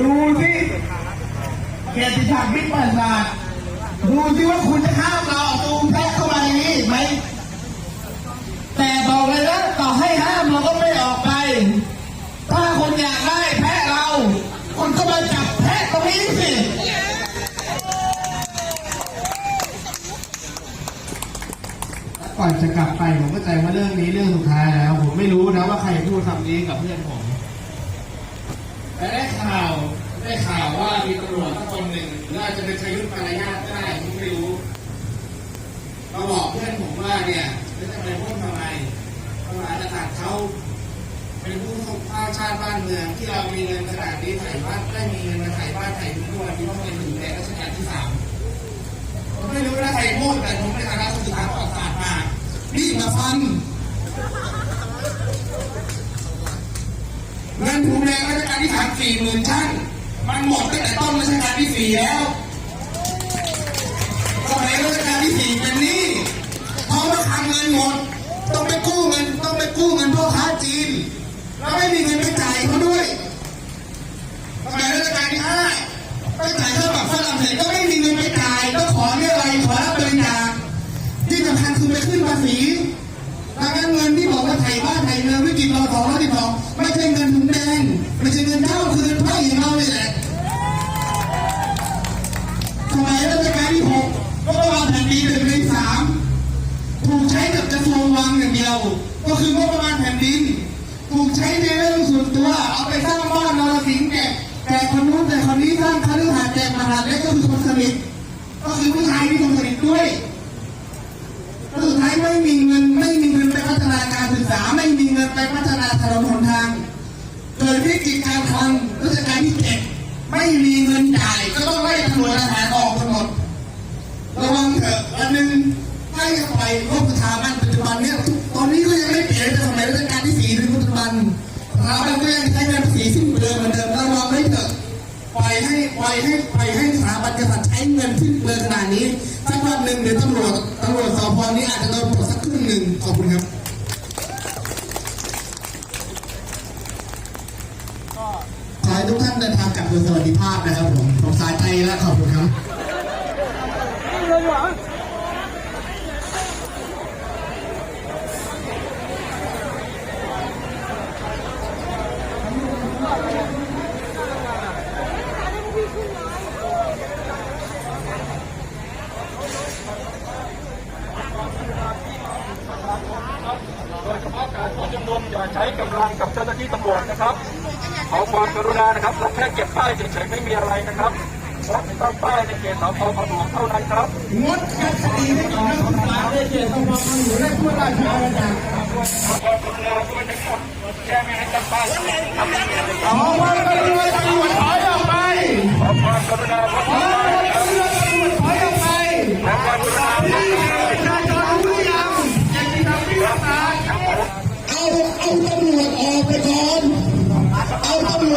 ดูสิเกียรติศักดิ์มิตรประสาทดูสิว่าคุณจะข้ามเราเอาตูมแพะเข้ามาอย่างนี้ไหม แต่บอกเลยนะต่อให้ห้ามเราก็ไม่ออกไป ถ้าคนอยากได้แพะเราคนก็มาจับแพะตรงนี้สิก่อนจะกลับไปผมก็ใจว่าเรื่องนี้เรื่องสุดท้ายแล้ว ผมไม่รู้นะว่าใครพูดคำนี้กับเพื่อนผม แต่ได้ข่าวได้ข่าวว่ามีตำรวจสักคนหนึ่งหรืออาจจะเป็นชายุทธปารยาก็ได้ผมไม่รู้มาบอกเพื่อนผมว่าเนี่ยจะจะไปพูดทำไมทำไมจะตัดเขาเป็นผู้สร้างชาติบ้านเมืองที่เรามีเงินขนาดนี้ถ่ายบ้านได้มีเงินมาถ่ายบ้านถ่ายทุกวันที่ต้องเป็นอยู่ในรัชกาลที่สามผมไม่รู้นะใครพูดแต่ผมในฐานะศึกษาประวัติศาสตร์มานี่มาฟัง แดงรัชกาลที่สามสี่หมื่นช่างมันหมดตั้งแต่ต้นรัชกาลที่สี่แล้วสมัยรัชกาลที่สี่เป็นนี้เพราะว่าทำเงินหมด ต้องไปกู้เงินต้องไปกู้เงินพ่อค้าจีนแล้วไม่มีเงินไปจ่ายเขาด้วยสมัยรัชกาลที่ห้าไปจ่ายค่าปรับฝรั่งเศสก็ไม่มีเงินไปจ่ายก็ขอเรียอะไรขอรับบริจาคที่สำคัญคือไปขึ้นภาษีดังนั้นเงินที่ ถ่บ้านไถ่เมืองวิกฤตรอสองร้อยสิบสองไม่ใช่เงินถุงแดง ไม่ใช่เงินเท่าคือเงินไพ่อย่างเรานี่แหละสมัยรัชกาลที่หกก็ประมาณแผ่นดินหนึ่งในสามถูกใช้กับกระทรวงวังอย่างเดียว ก็คืองบประมาณแผ่นดิน ถูกใช้ในเรื่องส่วนตัวเอาไปสร้างบ้านนรสิงห์แจกแจกคนนู้นแต่คนนี้สร้างคฤหาสน์แจกมหาดเล็กก็คือคนสนิทก็คือผู้ชายที่คนสนิทด้วย แล้วสุดท้ายไม่มีเงินไม่มีเงินไปพัฒนาการ ศึกษาไม่มีเงินไปพัฒนาถนนหนทาง เกิดวิกฤตการคลังรัชกาลที่เจ็ดไม่มีเงินจ่ายก็ต้องไล่ตำรวจทหารออกกันหมดระวังเถอะวันหนึ่งถ้าจะไปรบสถาบันปัจจุบันเนี่ยตอนนี้ก็ยังไม่เปลี่ยนแต่สมัยรัชกาลที่สี่ถึงปัจจุบันสถาบันก็ยังใช้เงินภาษีสิ้นเปลืองเหมือนเดิมระวังไว้เถอะปล่อยให้ปล่อยให้ปล่อยให้สถาบันกษัตริย์ใช้เงินที่เปลืองขนาดนี้สักวันหนึ่งเดี๋ยวตำรวจตำรวจสพนี้อาจจะโดนปลดสักครึ่งหนึ่งขอบคุณครับ ขอให้ทุกท่านเดินทางกลับโดยสวัสดิภาพนะครับผมผมสายไปแล้วขอบคุณครับโดยเฉพาะการชุมนุมอย่าใช้กำลังกับเจ้าหน้าที่ตำรวจนะครับ ขอความกรุณานะครับเราแค่เก็บป้ายเฉยๆไม่มีอะไรนะครับเราต้องป้ายในเขตสพขนงเท่านั้นครับงดการคดีให้กับนักศึกษาได้เกียรติสมบัติอยู่และทั่วราชอาณาจักรขอความกรุณาด้วยนะครับแค่ไม่ให้จำป้ายขอความกรุณาตำรวจถอยออกไปขอความกรุณาขอความกรุณาตำรวจถอยออกไปขอความกรุณาประชาชนรู้หรือยังอยากจะทำพิธีกาเอาเอาตำรวจออกไปก่อน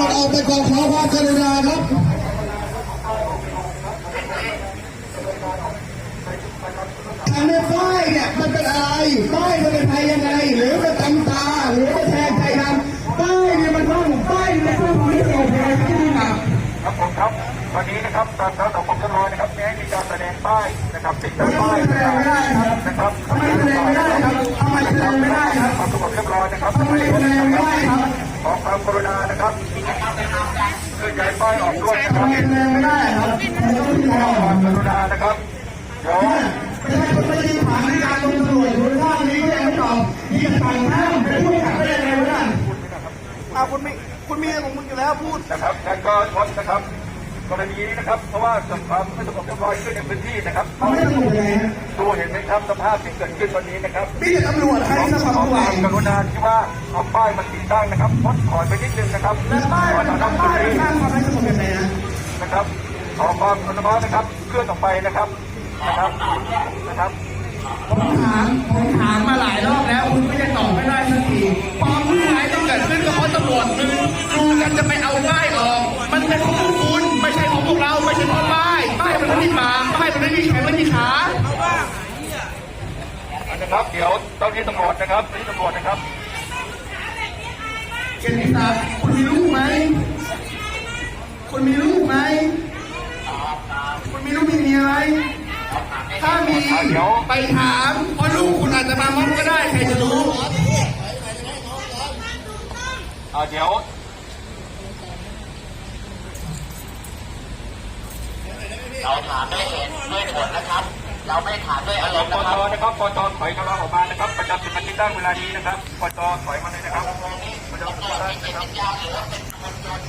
เอาตำรวจออกไปก่อนขอความกรุณาครับทำในป้ายเนี่ยมันเป็นอะไรป้ายมันเป็นไทยยังไง หรือเป็นตำตาหรือเป็นแทนไทยดำป้ายเนี่ยมันต้องป้ายในตัวของที่เกิดเหตุที่นี่ครับครับผมครับวันนี้นะครับตามคำของผมจะรอนะครับแม้มีการแสดงป้ายนะครับติดตั้งป้ายนะครับทำไมแสดงไม่ได้ครับทำไมแสดงไม่ได้ครับความสงบเรียบร้อยนะครับทำไมแสดงไม่ได้ครับ ขอความกรุณานะครับเคลื่อนย้ายป้ายออกด้วยนะครับไมแสดงไม่ได้ครับขอความกรุณานะครับเดี๋ยวประชาชนไม่ได้ผ่านในการลงตำรวจอยู่ข้างนี้ก็ยังไม่ตอบยิ่งสั่างห้ามเป็นผู้ขัดได้ยังไงวะนั่นอ่าคุณมีคุณมีของมึงอยู่แล้วพูดนะครับงั้นก็ทดนะครับ รณีนี้นะครับ เพราะว่าเกิดความไม่สงบเรียบร้อยขึ้นในพื้นที่นะครับเขาไม่ได้ตำรวจยังไงฮะดูเห็นไหมครับสภาพที่เกิดขึ้นวันนี้นะครับมีแต่ตำรวจให้สขมัอครคผู้วาว่ามกรุณาที่ว่าเอาป้ายมาติดตั้งนะครับทดถอยไปนิดนึงนะครับและป้ายมันขอทำป้ายมันสร้างความไม่สงบยังไงฮะนะครับขอความกรุณานะครับเคลื่อนออกไปนะครับนะครับนะครับผมถามผมถามมาหลายรอบแล้ว คุณก็ยังตอบไม่ได้สักทีความวุ่นวายที่ ครับเดี๋ยวเจ้าที่ตำรวจนะครับที่ตำรวจนะครับเจนิตาคุณมีลูกไหมคุณมีลูกไหมคุณมีลูกมีเมียไหมถ้ามีไปถามเพราะลูกคุณอาจจะมามัดก็ได้ใครจะรู้เดี๋ยวเราถามได้เหตุด้วยผลนะครับ เราไม่ถามด้วยอารปมณ์จนะครับนะครับปจถอยกำลังออกมานะครับ ประจำจุดนักกีฬาเวลานี้นะครับปจถอยมาเลยนะครับประจำจุดได้นะครับ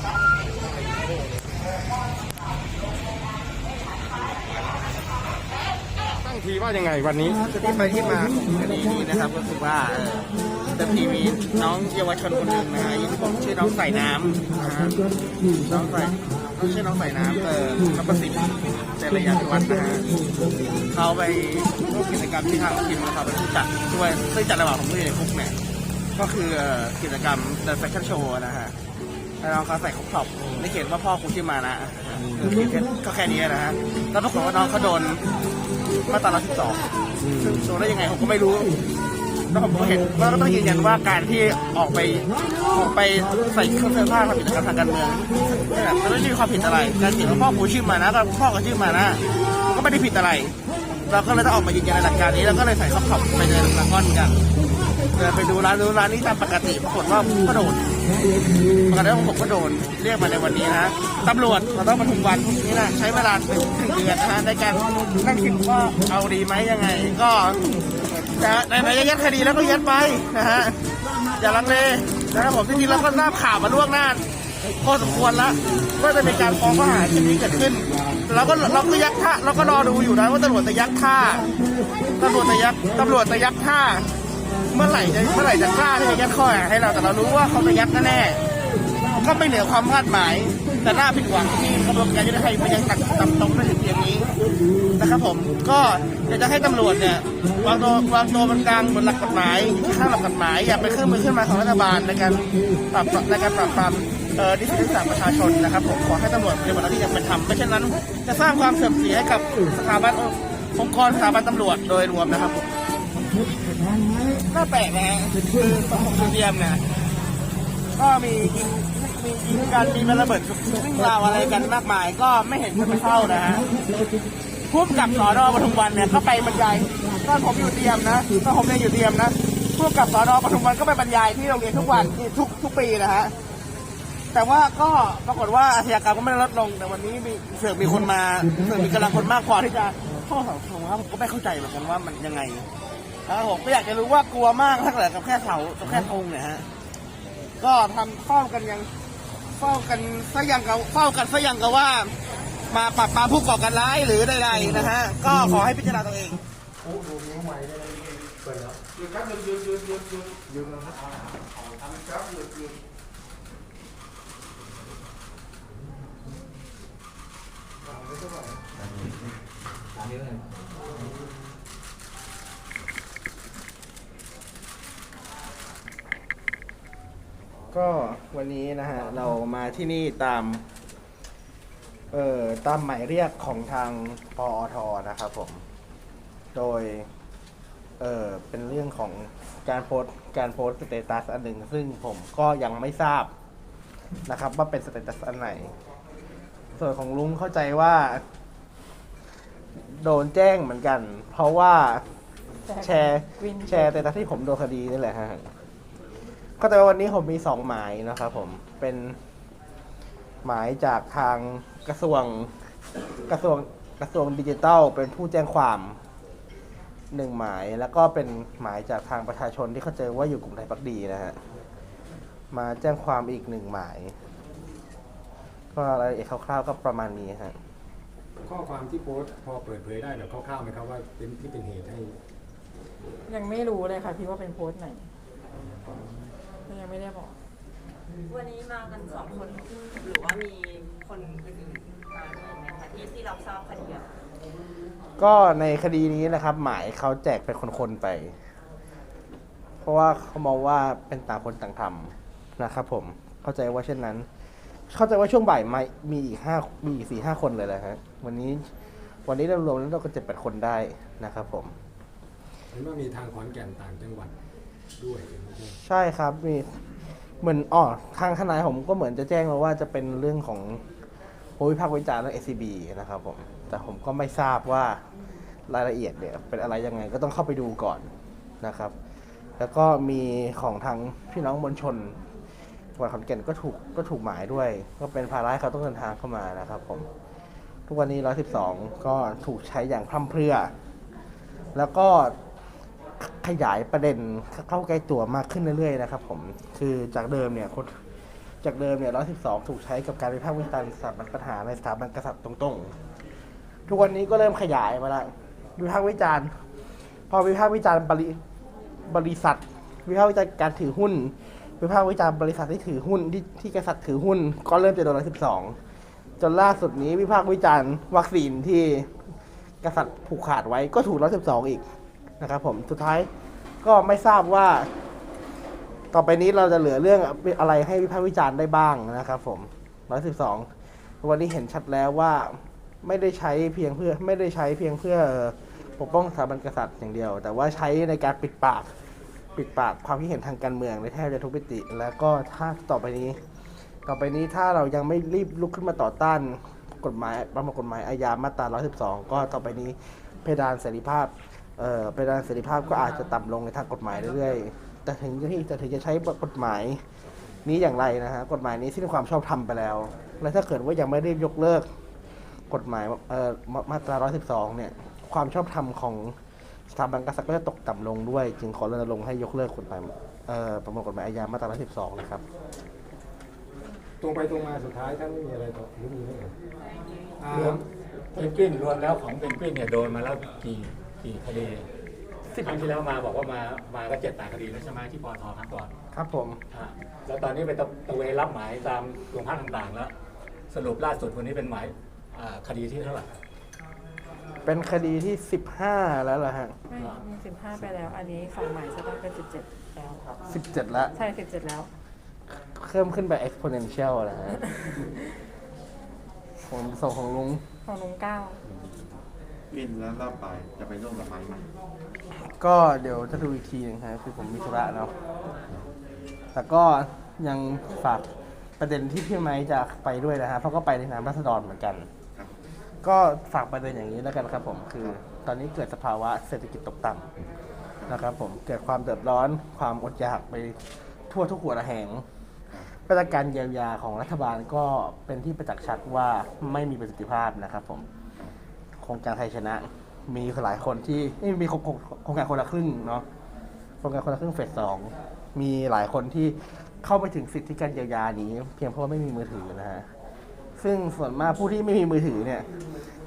ตั้งทีว่ายังไงวันนี้ที่ไปที่มาของคดีนี้นะครับก็คือว่าเอ่อเดิมทีมีน้องเยาวชนคนหนึ่งนะฮะอายุ16ชื่อน้องใส่น้ำนะฮะน้องใส่ น้องชื่อน้องใส่น้ำเอ่อนับประสิทธิ์เจริญยาธิวัฒน์นะฮะเขาไปร่วมกิจกรรมที่ทางทีมนะครับเป็นผู้จัดช่วยซึ่งจัดระหว่างของผู้อยู่ในคุกเนี่ยก็คือกิจกรรม The Fashion Show นะฮะแล้วน้องเขาใส่ครบท็อปไม่เขียนว่าพ่อกูชื่มานะก็แค่นี้นะฮะแล้วปรากฏว่าน้องเขาโดนมาตราสิบสองซึ่งโดนได้ยังไงผมก็ไม่รู้ แล้วผมก็เห็นว่าก็ต้องยืนยันว่าการที่ออกไปออกไปใส่เครื่องเสื้อผ้าทำกิจกรรมทางการเมืองเนี่ยมันไม่ได้มีความผิดอะไรการเขียนว่าพ่อกูชื่อมานะกับพ่อก็ชื่อมานะก็ไม่ได้ผิดอะไร เราก็เลยต้องออกมายืนยันในหลักการนี้แล้วก็เลยใส่ข้อขอบไปเดินละก้อนกันเดินไปดูร้านดูร้านนี้ตามปกติปรากฏว่าก็โดนปกติแล้วผมก็โดนเรียกมาในวันนี้นะตำรวจเราต้องมาทุมวันนี่นะใช้เวลาเป็นหนึ่งเดือนนะฮะในการนั่งคิดว่าเอาดีไหมยังไงก็ จะไหนๆจะยัดคดีแล้วก็ยัดไปนะฮะอย่าลังเลนะครับผมจริงๆเราก็ทราบข่าวมาล่วงหน้าพอสมควรแล้วว่าจะมีการฟ้องข้อหาเช่นนี้เกิดขึ้นเราก็เราก็ยักท่าเราก็รอดูอยู่นะว่าตำรวจจะยักท่าตำรวจจะยักตำรวจจะยักท่าเมื่อไหร่จะเมื่อไหร่จะกล้าที่จะยัดข้อหาให้เราแต่เรารู้ว่าเขาจะยัดแน่ๆก็ไม่เหนือความคาดหมาย แต่น่าผิดหวังที่กระบวนการยุติธรรมมันยังตัดต่ำตรงไม่ถึงเพียงนี้นะครับผมก็อยากจะให้ตำรวจเนี่ยวางตัววางตัวบนกลางบนหลักกฎหมายอยู่ข้างหลักกฎหมายอย่าเป็นเครื่องมือขึ้นมาของรัฐบาลในการปราบในการปราบปรามเอ่อดิสทิสาประชาชนนะครับผมขอให้ตำรวจปฏิบัติหน้าที่อย่างเป็นธรรมไม่เช่นนั้น จะสร้างความเสื่อมเสียให้กับสถาบันองค์กรสถาบันตำรวจโดยรวมนะครับผมน่าแปลกนะฮะคือสังคมเทียมเนี่ยก็มียิงมี ยิงกันมีระเบิดวิ่งราวอะไรกันมากมาย ก็ไม่เห็นจะเข้านะฮะพุ่มกับสอนอปทุมวันเนี่ยก็ไปบรรยายตอนผมอยู่เตรียมนะตอนผมเรียนอยู่เตรียมนะพุ่มกับสอนอปทุมวันก็ไปบรรยายที่โรงเรียนทุกวันทุกทุกปีนะฮะแต่ว่าก็ปรากฏว่าอาชญากรรมก็ไม่ได้ลดลง แต่วันนี้มีเสือกมีคนมาเสือกมีกำลังคนมากพอที่จะข้อสอบผมว่าผมก็ไม่เข้าใจเหมือนกันว่ามันยังไงแล้วผมก็อยากจะรู้ว่ากลัวมากถ้าเกิดกับแค่เสากับแค่ธงเนี่ยฮะก็ทำเฝ้ากันยัง ฝ้ากันซะยังกับเฝ้ากันซะยังกับว่า มาปรับปรามผู้ก่อการร้ายหรือใดๆนะฮะก็ขอให้พิจารณาตัวเอง ก็วันนี้นะฮะเรามาที่นี่ตาม เอ่อตามหมายเรียกของทางปอทนะครับผม โดย เออเป็นเรื่องของการโพสต์การโพสต์สเตตัสอันหนึ่งซึ่งผมก็ยังไม่ทราบนะครับ ว่าเป็นสเตตัสอันไหน ส่วนของลุงเข้าใจว่า โดนแจ้งเหมือนกัน เพราะว่าแชร์แชร์สเตตัสที่ผมโดนคดีนี่แหละฮะ ก็แต่ว่าวันนี้ผมมีสองหมายนะครับผมเป็นหมายจากทางกระทรวงกระทรวงกระทรวงดิจิทัลเป็นผู้แจ้งความหนึ่งหมายแล้วก็เป็นหมายจากทางประชาชนที่เขาเจอว่าอยู่กลุ่มไทยพักดีนะฮะมาแจ้งความอีกหนึ่งหมาย ก็รายละเอียดคร่าวๆก็ประมาณนี้ฮะข้อความที่โพสต์พอเปิดเผยได้แบบคร่าวๆไหมครับว่าเป็นที่เป็นเหตุให้ยังไม่รู้เลยค่ะพี่ว่าเป็นโพสต์ไหน ยังไม่ได้บอก วันนี้มากันสองคน หรือว่ามีคนอื่นๆมาด้วยไหมคะที่ที่รับทราบคดีอะก็ในคดีนี้นะครับหมายเขาแจกเป็นคนๆไป เพราะว่าเขามองว่าเป็นต่างคนต่างทำนะครับผมเข้าใจว่าเช่นนั้น เข้าใจว่าช่วงบ่ายมามีอีกห้ามีอีกสี่ห้าคนเลยแหละฮะวันนี้วันนี้รวมๆแล้วเราก็เจ็ดแปดคนได้นะครับผม เห็นว่ามีทางขอนแก่นต่างจังหวัด ด้วยใช่ครับมีเหมือนอ๋อทางทนายผมก็เหมือนจะแจ้งมาว่าจะเป็นเรื่องของโพวิพากษ์วิจารณ์เรื่อง SCB นะครับผมแต่ผมก็ไม่ทราบว่ารายละเอียดเนี่ยเป็นอะไรยังไงก็ต้องเข้าไปดูก่อนนะครับ แล้วก็มีของทางพี่น้องมวลชนจังหวัดขอนแก่นก็ถูกก็ถูกหมายด้วย ก็เป็นภาระให้เขาต้องเดินทางเข้ามานะครับผมทุกวันนี้ 112 ก็ถูกใช้อย่างพร่ำเพรื่อ แล้วก็ ขยายประเด็นเข้าใกล้ตัวมากขึ้นเรื่อยๆนะครับผมคือจากเดิมเนี่ยคนจากเดิมเนี่ย 112 ถูกใช้กับการวิพากษ์วิจารณ์สถาบันปัญหาในสถาบันกษัตริย์ตรงๆ ทุกวันนี้ก็เริ่มขยายมาละวิพากษ์วิจารณ์ พอวิพากษ์วิจารณ์บริบริษัท วิพากษ์วิจารณ์การถือหุ้น วิพากษ์วิจารณ์บริษัทที่ถือหุ้นที่ที่กษัตริย์ถือหุ้น ก็เริ่มจะโดน112 จนล่าสุดนี้วิพากษ์วิจารณ์วัคซีนที่กษัตริย์ผูกขาดไว้ก็ถูก112 อีก นะครับผมสุดท้ายก็ไม่ทราบว่า ต่อไปนี้เราจะเหลือเรื่องอะไรให้วิพากษ์วิจารณ์ได้บ้างนะครับผม112วันนี้เห็นชัดแล้วว่าไม่ได้ใช้เพียงเพื่อไม่ได้ใช้เพียงเพื่อปกป้องสถาบันกษัตริย์อย่างเดียว แต่ว่าใช้ในการปิดปากปิดปากความคิดเห็นทางการเมืองในแทบจะทุกมิติ แล้วก็ถ้าต่อไปนี้ ต่อไปนี้ถ้าเรายังไม่รีบลุกขึ้นมาต่อต้านกฎหมายประมวลกฎหมายอาญามาตรา 112 ก็ต่อไปนี้เพดานเสรีภาพ เอ่อเพดานเสรีภาพก็อาจจะต่ำลงในทางกฎหมายเรื่อยๆ แต่ถึงที่จะถึงจะใช้กฎหมายนี้อย่างไรนะฮะกฎหมายนี้สิ้นความชอบธรรมไปแล้ว และถ้าเกิดว่ายังไม่ได้ยกเลิกกฎหมายเอ่อมามาตรา 112 เนี่ย ความชอบธรรมของสถาบันกษัตริย์ก็จะตกต่ำลงด้วย จึงขอรณรงค์ให้ยกเลิกกฎหมายเอ่อประมวลกฎหมายอาญามาตรา 112 นะครับ ตรงไปตรงมาสุดท้ายถ้าไม่มีอะไรต่อหรือมีไหมเอ่ยอ่ารวมเพนกวินรวมแล้วของเพนกวินเนี่ยโดนมาแล้วกี่ กี่คดีครั้งที่แล้วมาบอกว่ามามาก็เจ็ดแปดคดีแล้วใช่ไหมที่ปอทครั้งก่อนครับผมอ่าแล้วตอนนี้ไปตะตะเวนรับหมายตามโรงพักต่างๆแล้ว สรุปล่าสุดวันนี้เป็นหมายอ่าคดีที่เท่าไหร่เป็นคดีที่ 15 แล้วล่ะฮะไม่มีสิบห้าไปแล้ว อันนี้สองใหม่จะต้องเป็นสิบเจ็ดแล้ว 17 แล้ว ใช่สิบเจ็ดแล้ว เพิ่มขึ้นไป exponential นะฮะ ผมส่งของลุงของลุงเก้า วินแล้วรอบไปจะไปร่วมกับไม้ไหมก็เดี๋ยวจะดูอีกทีหนึงฮะคือผมมีธุระเนาะแต่ก็ยังฝากประเด็นที่พี่ไม้จะไปด้วยนะฮะเพราะก็ไปในนามรัษฎรเหมือนกัน ครับ ก็ฝากประเด็นอย่างนี้แล้วกันครับผมคือตอนนี้เกิดสภาวะเศรษฐกิจตกต่ำนะครับผมเกิดความเดือดร้อนความอดอยากไปทั่วทุกหัวระแหงมาตรการเยียวยาของรัฐบาลก็เป็นที่ประจักษ์ชัดว่าไม่มีประสิทธิภาพนะครับผม โครงการไทยชนะ มีหลายคนที่เอ้ยมีโครงโครงการคนละครึ่งเนาะโครงการคนละครึ่งเฟสสองมีหลายคนที่เข้าไปถึงสิทธิการเยียวยานี้ เพียงเพราะว่าไม่มีมือถือนะฮะซึ่งส่วนมากผู้ที่ไม่มีมือถือเนี่ย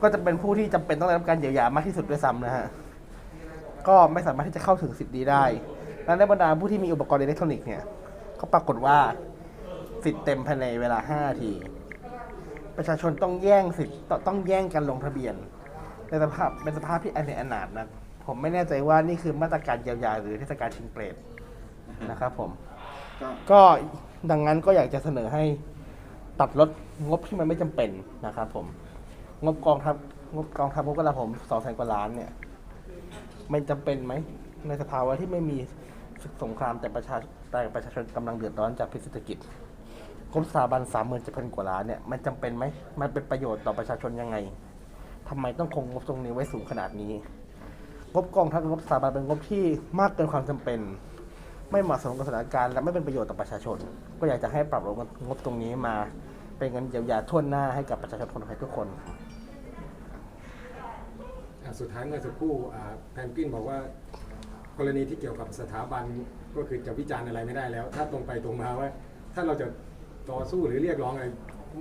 ก็จะเป็นผู้ที่จำเป็นต้องได้รับการเยียวยามากที่สุดด้วยซ้ำนะฮะก็ไม่สามารถที่จะเข้าถึงสิทธิ์นี้ได้ และในบรรดาผู้ที่มีอุปกรณ์อิเล็กทรอนิกส์เนี่ยก็ปรากฏว่าสิทธิ์เต็มภายในเวลา5นาที ประชาชนต้องแย่งสิทธิ์ตต้องแย่งกันลงทะเบียน ในสภาพเป็นสภาพที่อันเนอนาถนะผมไม่แน่ใจว่านี่คือมาตรการเยียวยาหรือเทศกาลชิงเปรตนะครับผม ก็ดังนั้นก็อยากจะเสนอให้ตัดลดงบที่มันไม่จำเป็นนะครับผม งบกองทัพงบกองทัพงบกระผมสองแสนกว่าล้านเนี่ยมันจำเป็นไหมในสภาวะที่ไม่มีศึกสงครามแต่ประชาแต่ประชาชนกำลังเดือดร้อนจากพิษเศรษฐกิจงบสถาบันสามหมื่นเจ็ดพันกว่าล้านเนี่ยมันจำเป็นไหมมันเป็นประโยชน์ต่อประชาชนยังไง ทำไมต้องคงงบตรงนี้ไว้สูงขนาดนี้ งบกองทัพงบสถาบันเป็นงบที่มากเกินความจำเป็น ไม่เหมาะสมกับสถานการณ์และไม่เป็นประโยชน์ต่อประชาชน ก็อยากจะให้ปรับลดงบตรงนี้มา เป็นเงินเยียวยาทั่วหน้าให้กับประชาชนคนไทยทุกคน สุดท้ายเมื่อสักครู่แพนกวินบอกว่ากรณีที่เกี่ยวกับสถาบันก็คือจะวิจารณ์อะไรไม่ได้แล้ว ถ้าตรงไปตรงมาว่า ถ้าเราจะต่อสู้หรือเรียกร้องอะไร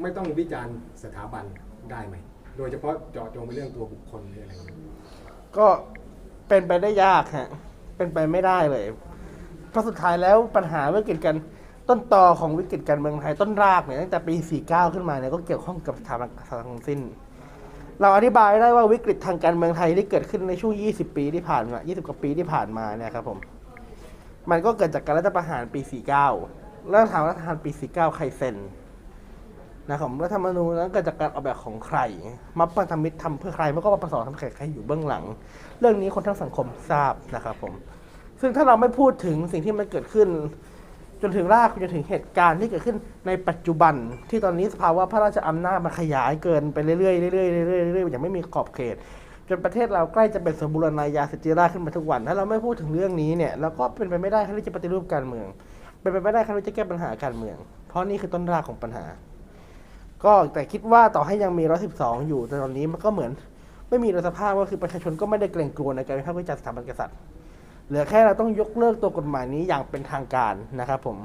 ไม่ต้องวิจารณ์สถาบันได้ไหม โดยเฉพาะเจาะจงไปเรื่องตัวบุคคลหรืออะไรอย่างเงี้ยก็เป็นไปได้ยากฮะ เป็นไปไม่ได้เลย เพราะสุดท้ายแล้วปัญหาวิกฤตกันต้นตอของวิกฤตการเมืองไทยต้นรากเนี่ยตั้งแต่ปี 49 ขึ้นมาเนี่ยก็เกี่ยวข้องกับสถาบันกษัตริย์ทั้งสิ้น เราอธิบายได้ว่าวิกฤตทางการเมืองไทยที่เกิดขึ้นในช่วง 20 ปีที่ผ่านมา 20 กว่าปีที่ผ่านมาเนี่ยครับผม มันก็เกิดจากการรัฐประหารปี 49 แล้วถามรัฐประหารปี 49 ใครเซ็น นะครับรัฐธรรมนูญนั้นเกิดจากการออกแบบของใครมัปพันธมิตรทำเพื่อใครมันก็มาประสอนทำแขกใครอยู่เบื้องหลัง เรื่องนี้คนทั้งสังคมทราบนะครับผมซึ่งถ้าเราไม่พูดถึงสิ่งที่มันเกิดขึ้น จนถึงรากจนถึงเหตุการณ์ที่เกิดขึ้นในปัจจุบัน ที่ตอนนี้สภาวะพระราชอำนาจมันขยายเกินไปเรื่อยๆเรื่อยๆเรื่อยๆเรื่อยๆอย่างไม่มีขอบเขต จนประเทศเราใกล้จะเป็นสมบูรณาญาสิทธิราชขึ้นมาทุกวัน ถ้าเราไม่พูดถึงเรื่องนี้เนี่ยเราก็เป็นไปไม่ได้ที่จะปฏิรูปการเมือง เป็นไปไม่ได้ที่จะแก้ปัญหาการเมือง เพราะนี่คือต้นรากของปัญหา ก็แต่คิดว่าต่อให้ยังมีร้อยสิบสองอยู่แต่ตอนนี้มันก็เหมือนไม่มีโดยสภาพก็คือประชาชนก็ไม่ได้เกรงกลัวในการวิพากษ์วิจารณ์สถาบันกษัตริย์ เหลือแค่เราต้องยกเลิกตัวกฎหมายนี้อย่างเป็นทางการนะครับผม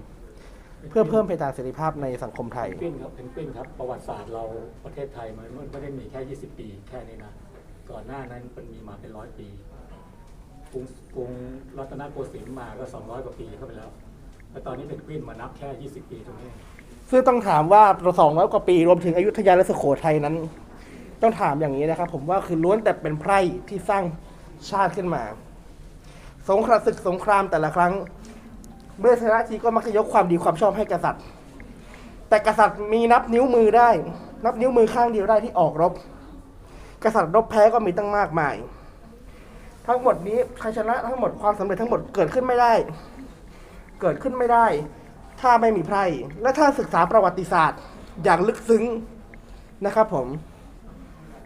เพื่อเพิ่มเพดานเสรีภาพในสังคมไทย เพนกวินครับเพนกวินครับประวัติศาสตร์เราประเทศไทยมันไม่ได้มีแค่ 20 ปีแค่นี้นะ ก่อนหน้านั้นมันมีมาเป็นร้อยปีกรุงกรุงรัตนโกสินทร์มาก็ 200 กว่าปีเข้าไปแล้ว แล้วตอนนี้เพนกวินมานับแค่ 20 ปีตรงนี้ ซึ่งต้องถามว่าเราสองร้อยกว่าปีรวมถึงอยุธยาและสุโขทัยนั้น ต้องถามอย่างนี้นะครับ ผมว่าคือล้วนแต่เป็นไพร่ที่สร้างชาติขึ้นมา สงครามศึกสงครามแต่ละครั้ง เมื่อชนะทีก็มักจะยกความดีความชอบให้กษัตริย์ แต่กษัตริย์มีนับนิ้วมือได้ นับนิ้วมือข้างเดียวได้ที่ออกรบ กษัตริย์รบแพ้ก็มีตั้งมากมาย ทั้งหมดนี้ชัยชนะทั้งหมดความสำเร็จทั้งหมดเกิดขึ้นไม่ได้ เกิดขึ้นไม่ได้ ถ้าไม่มีไพร่และถ้าศึกษาประวัติศาสตร์อย่างลึกซึ้งนะครับผม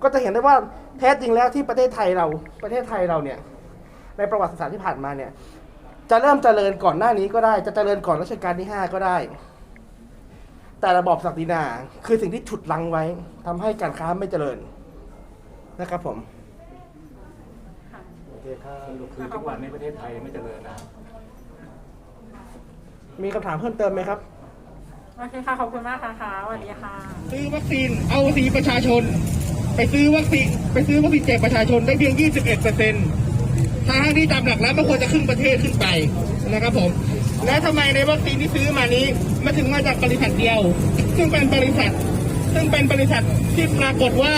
ก็จะเห็นได้ว่าแท้จริงแล้วที่ประเทศไทยเราประเทศไทยเราเนี่ย ในประวัติศาสตร์ที่ผ่านมาเนี่ย จะเริ่มเจริญก่อนหน้านี้ก็ได้ จะเจริญก่อนรัชกาลที่ห้าก็ได้ แต่ระบอบศักดินาคือสิ่งที่ฉุดลังไว้ทำให้การค้าไม่เจริญนะครับผมโอเคถ้าคือทุกวันในประเทศไทยไม่เจริญนะ มีคำถามเพิ่มเติมไหมครับ โอเคค่ะ ขอบคุณมากค่ะค่ะสวัสดีค่ะ ซื้อวัคซีนเอาสีประชาชน ไปซื้อวัคซีนไปซื้อวัคซีนแจกประชาชนได้เพียง 21เปอร์เซ็นต์ทางที่ตามหลักแล้วมันควรจะครึ่งประเทศขึ้นไปนะครับผม และทำไมในวัคซีนที่ซื้อมานี้มันถึงมาจากบริษัทเดียว ซึ่งเป็นบริษัท ซึ่งเป็นบริษัทที่ปรากฏว่า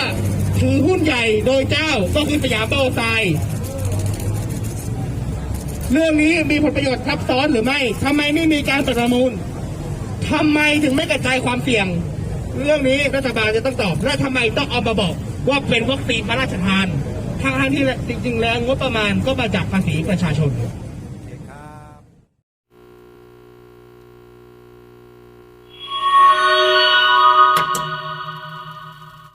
ถือหุ้นใหญ่โดยเจ้าก็คือสยามเบาไซด์ เรื่องนี้มีผลประโยชน์ทับซ้อนหรือไม่ทำไมไม่มีการประมูลทำไมถึงไม่กระจายความเสี่ยง เรื่องนี้รัฐบาลจะต้องตอบ และทำไมต้องเอามาบอกว่าเป็นวัคซีนพระราชทานทางที่จริงๆแล้วงบประมาณก็มาจากภาษีประชาชน